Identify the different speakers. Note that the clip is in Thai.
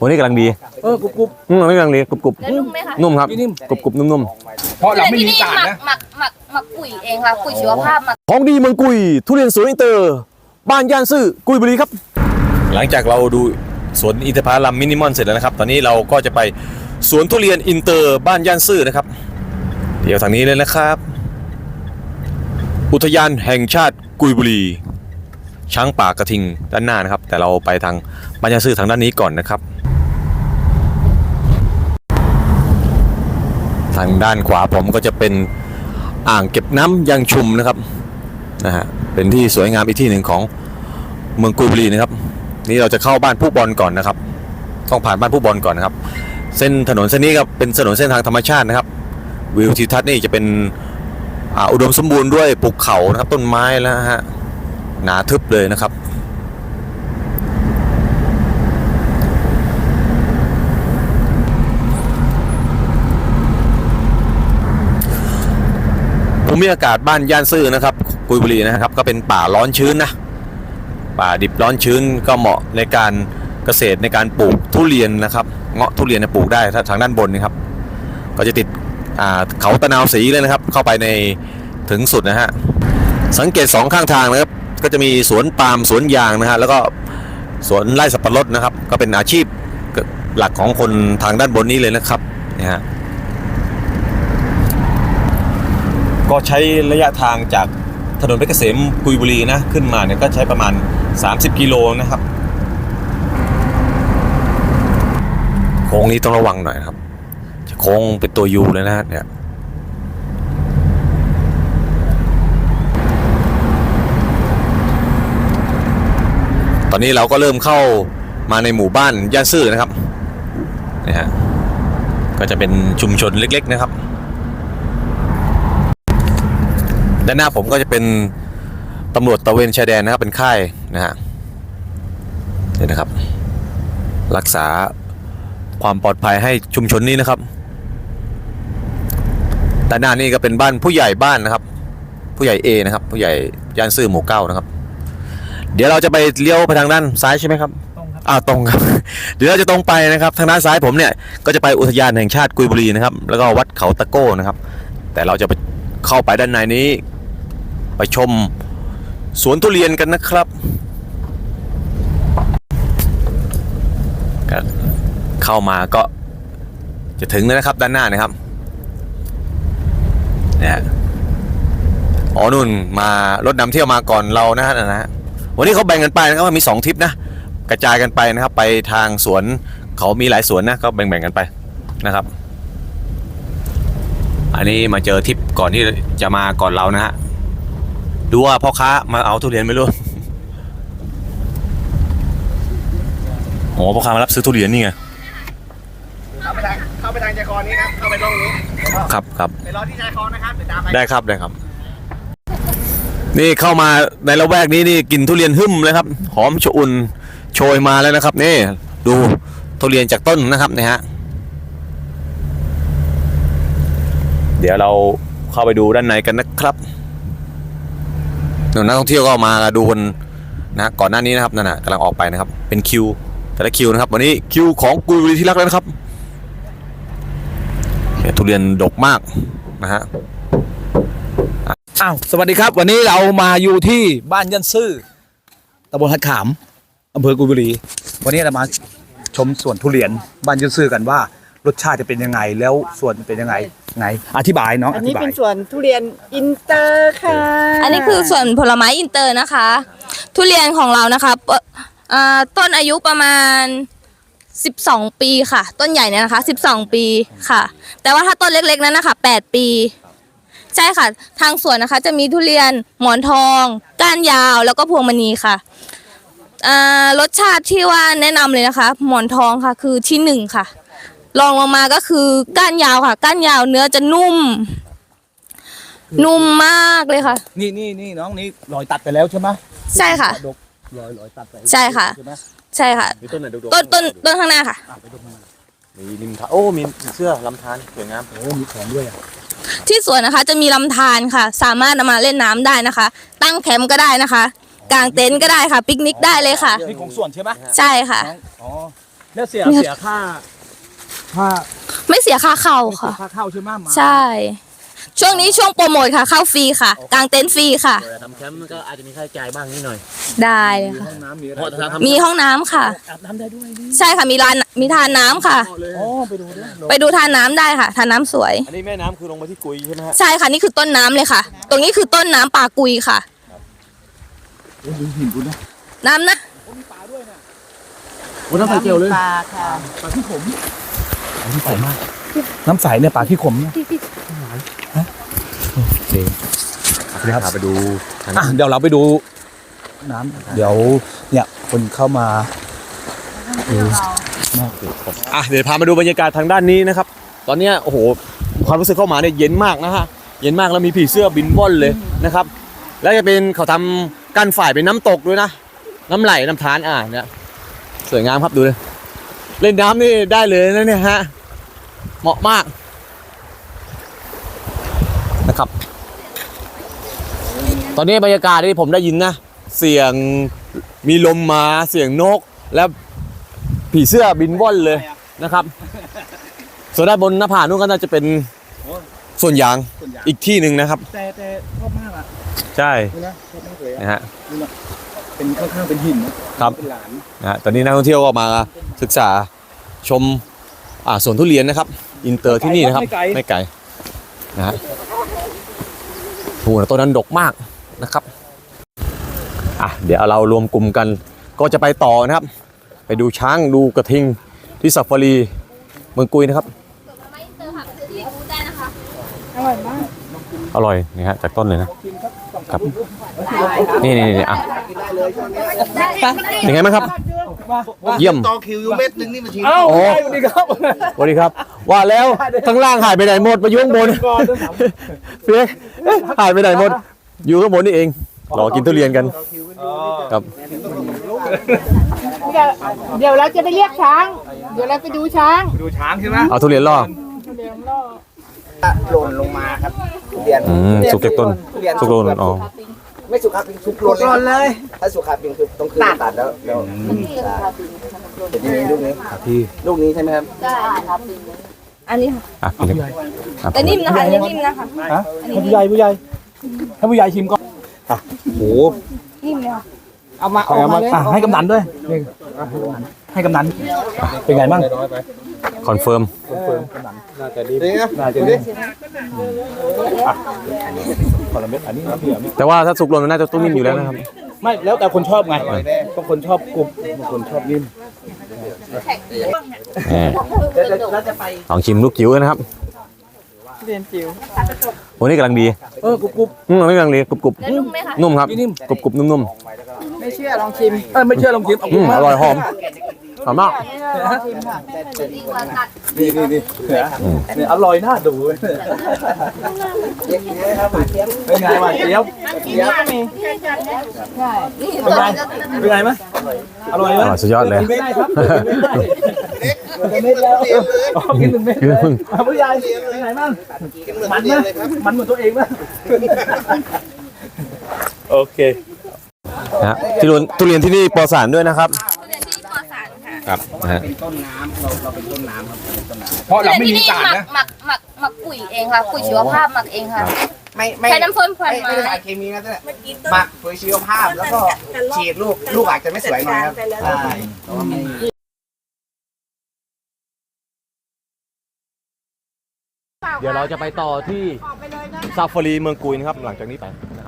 Speaker 1: วันนี้กำลังดี
Speaker 2: เออกรุบกรุบ
Speaker 1: อืมวันนี้กำลังดีกรุบกรุบ
Speaker 3: แล้วนุ่มไหมคะ
Speaker 1: นุ่มครับ
Speaker 2: นิ่ม
Speaker 1: กรุบกรุบนุ่ม
Speaker 2: เพราะเราไม่
Speaker 3: ที่
Speaker 2: มี
Speaker 3: นี่
Speaker 2: สาร
Speaker 3: หมัก
Speaker 2: นะ
Speaker 3: หมักหมักหมักปุ๋ยเองค่ะปุ๋ยชีวภาพหมัก
Speaker 1: ๆของดีเมืองกุย ทุเรียนสวนอินเตอร์ บ้านย่านซื่อกุยบุรีครับ หลังจากเราดูสวนอินทผลัมมินิมอลเสร็จแล้วนะครับ ตอนนี้เราก็จะไปสวนทุเรียนอินเตอร์บ้านย่านซื่อนะครับ เดี๋ยวทางนี้เลยนะครับ อุทยานแห่งชาติกุยบุรี ช้างป่ากระทิงด้านหน้านะครับ แต่เราไปทางบ้านย่านซื่อทางด้านนี้ก่อนนะครับ ทางด้านขวาผมก็จะเป็นอ่างเก็บน้ำยังชุมนะครับนะฮะเป็นที่สวยงามอีกที่หนึ่งของเมืองกุยบุรีนะครับ นี่เราจะเข้าบ้านผู้บอลก่อนนะครับ ต้องผ่านบ้านผู้บอลก่อนนะครับ เส้นถนนเส้นนี้ก็เป็นถนนเส้นทางธรรมชาตินะครับ วิวทิวทัศน์นี่จะเป็นอ,อุดมสมบูรณ์ด้วยภูเขานะครับต้นไม้แล้วฮะ หนาทึบเลยนะครับ ภูมิอากาศบ้านย่านซื่อนะครับ กุยบุรีนะครับ ก็เป็นป่าร้อนชื้นนะ ป่าดิบร้อนชื้นก็เหมาะในการเกษตรในการปลูกทุเรียนนะครับ เงาะทุเรียนปลูกได้ถ้าทางด้านบนนะครับ ก็จะติดเขาตะนาวสีเลยนะครับ เข้าไปในถึงสุดนะฮะสังเกตสองข้างทางนะครับ ก็จะมีสวนปาล์มสวนยางนะฮะแล้วก็สวนไร่สับปะรดนะครับ ก็เป็นอาชีพหลักของคนทางด้านบนนี้เลยนะครับนะฮะก็ใช้ระยะทางจากถนนเพชรเกษมกุยบุรีนะขึ้นมาเนี่ยก็ใช้ประมาณ 30 กิโลนะครับโค้งนี้ต้องระวังหน่อยครับจะโค้งเป็นตัวยูเลยนะเนี่ย ตอนนี้เราก็เริ่มเข้ามาในหมู่บ้านย่านซื่อนะครับนี่ฮะก็จะเป็นชุมชนเล็ก ๆ นะครับ ด้านหน้าผมก็จะเป็นตำรวจตะเวนชายแดนนะครับเป็นค่ายนะฮะนี่นะครับ รักษาความปลอดภัยให้ชุมชนนี้นะครับด้านหน้านี่ก็เป็นบ้านผู้ใหญ่บ้านนะครับ ผู้ใหญ่เอนะครับ ผู้ใหญ่ย่านซื่อหมู่เก้านะครับ เดี๋ยวเราจะไปเลี้ยวไปทางด้านซ้ายใช่ไหมครับ
Speaker 2: ตรงครับ
Speaker 1: อ้าวตรงครับ เดี๋ยวเราจะตรงไปนะครับ ทางด้านซ้ายผมเนี่ยก็จะไปอุทยานแห่งชาติกุยบุรีนะครับ แล้วก็วัดเขาตะโก้นะครับ แต่เราจะไปเข้าไปด้านในนี้ ไปชมสวนทุเรียนกันนะครับก็เข้ามาก็จะถึงแล้วนะครับด้านหน้านะครับเนี่ยอ๋อนุ่นมารถนำเที่ยวมาก่อนเรานะฮะนะฮะ วันนี้เขาแบ่งกันไปนะครับว่ามีสองทริปนะกระจายกันไปนะครับ ไปทางสวนเขามีหลายสวนนะก็แบ่งๆกันไปนะครับ อันนี้มาเจอทริปก่อนที่จะมาก่อนเรานะฮะดูว่าพ่อค้ามาเอาทุเรียนไม่รู้โอ้พ่อค้ามารับซื้อทุเรียนนี่ไง
Speaker 2: เข้าไปทางเข้าไปทางใจคอนี้ครับเข้าไปร่องนี้
Speaker 1: ครับครับ
Speaker 2: ไปรอที่ใจคอนะครับเดี๋ยวตามไป
Speaker 1: ได้ครับได้ครับ นี่เข้ามาในละแวกนี้นี่กินทุเรียนหึ่มเลยครับ หอมชอุ่นโชยมาแล้วนะครับ นี่ดูทุเรียนจากต้นนะครับนี่ฮะเดี๋ยวเราเข้าไปดูด้านในกันนะครับนักท่องเที่ยวก็มาดูคนนะก่อนหน้านี้นะครับนั่นนะกำลังออกไปนะครับ เป็นคิว แต่ละคิวนะครับ วันนี้คิวของกุยบุรีที่รักแล้วนะครับทุเรียนดกมากนะฮะ
Speaker 2: อ้าวสวัสดีครับ วันนี้เรามาอยู่ที่บ้านยันซื่อตำบลหัดขามอำเภอกุยบุรี วันนี้เรามาชมสวนทุเรียนบ้านยันซื่อกันว่า รสชาติจะเป็นยังไงแล้วสวนเป็นยังไงไง อธิบายน้อง
Speaker 4: อั
Speaker 2: อน
Speaker 4: นี้
Speaker 2: ธิบา
Speaker 4: เป็
Speaker 2: ย
Speaker 4: นส่วนทุเรียนอินเตอร์ค่ะ
Speaker 3: อันนี้คือส่วนผลไม้อินเตอร์นะคะ ทุเรียนของเรานะคะเอ่ออ่าต้นอายุประมาณ 12 ปีค่ะ ต้นใหญ่เนี่ยนะคะ 12 ปีค่ะ แต่ว่าถ้าต้นเล็กๆนั้นนะคะ 8 ปี ใช่ค่ะ ทางสวนนะคะ จะมีทุเรียนหมอนทอง ก้านยาวแล้วก็พวงมณีค่ะอ่ารสชาติที่ว่าแนะนำเลยนะคะ หมอนทองค่ะ คือที่หนึ่งค่ะรองลงมาก็คือก้านยาวค่ะ ก้านยาวเนื้อจะนุ่ม นุ่มมากเลยค่ะ
Speaker 2: นี่นี่นี่น้องนี่รอยตัดไปแล้วใช่ไหม
Speaker 3: ใช่ค่ะ
Speaker 2: ดกรอยรอยตัดไป
Speaker 3: ใช่ค่ะ
Speaker 2: ใช่ไหม
Speaker 3: ใช่ค่ะ
Speaker 1: มีต้นไหนดู
Speaker 3: ต้นต้นต้นข้างหน้าค่ะ
Speaker 2: อะไปดูมา
Speaker 1: มีริมทางโอ้มีเสื้อลำธารสวยงาม
Speaker 2: โอ้มีของด้วยอะ
Speaker 3: ที่สวนนะคะจะมีลำธารค่ะ สามารถนำมาเล่นน้ำได้นะคะ ตั้งแคมป์ก็ได้นะคะกางเต็นท์ก็ได้ค่ะปิกนิกได้เลยค่ะ
Speaker 2: นี่ของสวนใช่ไหม
Speaker 3: ใช่ค่ะ
Speaker 2: น้องอ๋อแล้วเสีย
Speaker 3: เนี่ย
Speaker 2: เสียค่าค่า
Speaker 3: ไม่เสียค่าเข้าค่ะ
Speaker 2: ค่าเข้าใช่ไหมมา
Speaker 3: ใช่ ช่วงนี้ช่วงโปรโมทค่ะ เข้าฟรีค่ะ กางเต็นท์ฟรีค่ะ
Speaker 1: เวลาทำแคมป์มันก็อาจจะมีค่าใช้จ่ายบ้างนิดหน่อย
Speaker 3: ได้เลยค่ะ
Speaker 2: ห้องน้ำมีอะไร
Speaker 1: เพราะถ้าทำ
Speaker 3: มีห้องน้ำค่ะ
Speaker 2: อาบน้ำได้ด้วยนี่
Speaker 3: ใช่ค่ะมีร้านมีทานน้ำค่ะ
Speaker 2: อ๋อไปดูด้วย
Speaker 3: ไปดูทานน้ำได้ค่ะ ทานน้ำสวย
Speaker 1: อันนี้แม่น้ำคือลงมาที่กุยใช่ไหมฮะ
Speaker 3: ใช่ค่ะนี่คือต้นน้ำเลยค่ะ ตรงนี้คือต้นน้ำป่ากุยค่ะ
Speaker 2: โอ้ยดูหินกูนะ
Speaker 3: น้ำนะ
Speaker 2: โอ้น้ำใสเจียวเลย
Speaker 4: ปลาค่ะ
Speaker 2: ปลาที่ขมน้ำใสมาก น้ำใสเนี่ยปลาที่ขมเนี่ยฮะ โอเค
Speaker 1: ครับพาไปดูทาง
Speaker 2: อะเดี๋ยวเราไปดูน้ำเดี๋ยวเนี่ยคนเข้ามาดูมากเลย
Speaker 1: อะเดี๋ยวพามาดูบรรยากาศทางด้านนี้นะครับ ตอนเนี้ยโอ้โหความรู้สึกเข้ามาเนี่ยเย็นมากนะฮะเย็นมากแล้วมีผีเสื้อบินว่อนเลยนะครับ แล้วจะเป็นเขาทำกั้นฝ่ายเป็นน้ำตกด้วยนะ น้ำไหลน้ำทานอ่าเนี่ยสวยงามครับดูเลย เล่นน้ำนี่ได้เลยนะเนี่ยฮะเหมาะมาก นะครับ ตอนนี้บรรยากาศที่ผมได้ยินนะ เสียงมีลมมาเสียงนก แล้วผีเสื้อบินว่อนเลยนะครับ ส่วนด้านบนหน้าผานู่นก็น่าจะเป็นส่วนยางอีกที่หนึ่งนะครับ
Speaker 2: แต่แต่ชอบมากอะ
Speaker 1: ใช่
Speaker 2: ดูนะชอบมากเลยอะ
Speaker 1: นะฮะ
Speaker 2: เป็นข้างๆเป็นหินนะครับเป็นหลาน
Speaker 1: นะฮะตอนนี้นักท่องเที่ยวก็มาศึกษาชมอ่าสวนทุเรียนนะครับ อินเตอร์ที่นี่นะครับ ไม่ไกลนะฮะ โอ้โหต้นนั้นดกมากนะครับอะเดี๋ยวเรารวมกลุ่มกันก็จะไปต่อนะครับ ไปดูช้างดูกระทิงที่ซาฟารีเมืองกุยนะครับ
Speaker 4: อร่อยมาก
Speaker 1: อร่อยนี่ฮะจากต้นเลยนะครับนี่นี่นี่อะเป็นไงบ้างครับ เยี่ยม
Speaker 5: ต่อคิวอยู่เม็ดหนึงนี่มันที
Speaker 2: เอ้า
Speaker 1: โอ้
Speaker 2: สวัสดีครับ
Speaker 1: สวัสดีครับ ว่าแล้วข้างล่างหายไปไหนหมดมาอยู่ข้างบนเฟียกเอ๊ะหายไปไหนหมด อยู่ข้างบนนี่เองรอกินทุเรียนกันครับ
Speaker 4: เดี๋ยวเดี๋ยวเราจะไปเรียกช้าง เดี๋ยวเราไปดูช้าง
Speaker 2: ดูช้างใช่ไหม
Speaker 1: เอาทุเรียนล่อ
Speaker 5: หล่นลงมาครับทุเรียน
Speaker 1: อืมสุกจากต้น
Speaker 5: ทุเรียน
Speaker 1: สุกโลนอ๋อ
Speaker 5: ไม่สุกครับเป็นทุกหล่นเลย ถ้าสุกครับเป็นคือต้องคือตัดแล้วแล้วเดี๋ยวนี้ลูกนี้
Speaker 2: ที่
Speaker 5: ลูกนี้ใช่ไหมครับ
Speaker 3: อันนี้ค่ะ
Speaker 1: อะเป็นไงอะ
Speaker 3: แต่นิ่มนะคะนิ่มนะคะ
Speaker 2: ฮะให้ผู้ใหญ่ผู้ใหญ่ให้ผู้ใหญ่ชิมก่อนอะโห
Speaker 3: นิ่มเลยค่ะ
Speaker 4: เอามา
Speaker 2: ใคร
Speaker 4: เอา
Speaker 2: เอา
Speaker 4: มา
Speaker 2: มา
Speaker 4: เลย
Speaker 2: อะให้กำนันด้วยนี่ให้กำนันเป็นไงบ้าง
Speaker 1: คอนเฟิร์ม
Speaker 5: นี่ครับ
Speaker 2: น่าจะดีอะคนละเม็ดอันนี้เผื่อมี
Speaker 1: แต่ว่าถ้าสุกโลนมันน่าจะต้องนิ่มอยู่แล้วนะครับ
Speaker 2: ไม่แล้วแต่คนชอบไงบางคนชอบกรุบ บางคนชอบนิ่ม
Speaker 1: แหมลองชิมลูกจิ๋วกันนะครับ
Speaker 4: เรียนจิ๋ว
Speaker 1: โอ้นี่กำลังดี
Speaker 2: เออกรุบกรุบ
Speaker 1: อืมนี่กำลังดีกรุบกรุบ
Speaker 3: แล้วนุ่มไหมคะ
Speaker 1: นุ่มครับ
Speaker 2: นิ่ม
Speaker 1: กรุบกรุบนุ่ม
Speaker 4: ไม่เชื่อลองชิม
Speaker 2: เออไม่เชื่อลองชิมเอา
Speaker 1: ๆอืมอร่อยหอม หอมมาก
Speaker 4: นี่
Speaker 2: นี่นี่นี่เนี่ยอร่อยน่าดูเป็นไงวะเจี๊ยบ
Speaker 4: กินมากเลยใช่
Speaker 3: นี่
Speaker 2: เป็นไงเป็นไงไหมอร่อยไหม
Speaker 1: ร่อยสุดยอดเลย
Speaker 2: กินไม่ได้ครับกินเม็ดแล้วกินหนึ่งเม็ดเลยผู้ใหญ่เป็นไงบ้างมันนะมันเหมือนตัวเองไหมโอเค
Speaker 1: นะที่รุนทุเรียนที่นี่ปลอดสารด้วยนะครับ
Speaker 3: สารค่ะ
Speaker 1: ครับนะฮะ
Speaker 5: เป็นต้นน้ำเราเราเป็นต้นน้ำครับเป็นต้นน้
Speaker 2: เพราะเราไม่
Speaker 3: ทุ
Speaker 2: มี
Speaker 3: เรียนที่
Speaker 2: สาร
Speaker 3: นี่
Speaker 2: นะ
Speaker 3: หมักหมักหมักหมักปุ๋ยเองค่ะปุ๋ยชีวภาพหมักเองค่ะำ
Speaker 5: ไม่ไม่
Speaker 3: ใช้น้ำพ่นควัน
Speaker 5: ไม่
Speaker 3: ไม้
Speaker 5: ไม่ได้สารเคมีนะแต่หมักปุ๋ยชีวภาพแล้วก็ฉีดลูกลูกอาจจะไม่สวยหน่อยครับใช่เพราะว่าไม่เดี๋ยวเราจะไปต่อที่ซาฟารีเมืองกุยนะครับ หลังจากนี้ไปนะครับ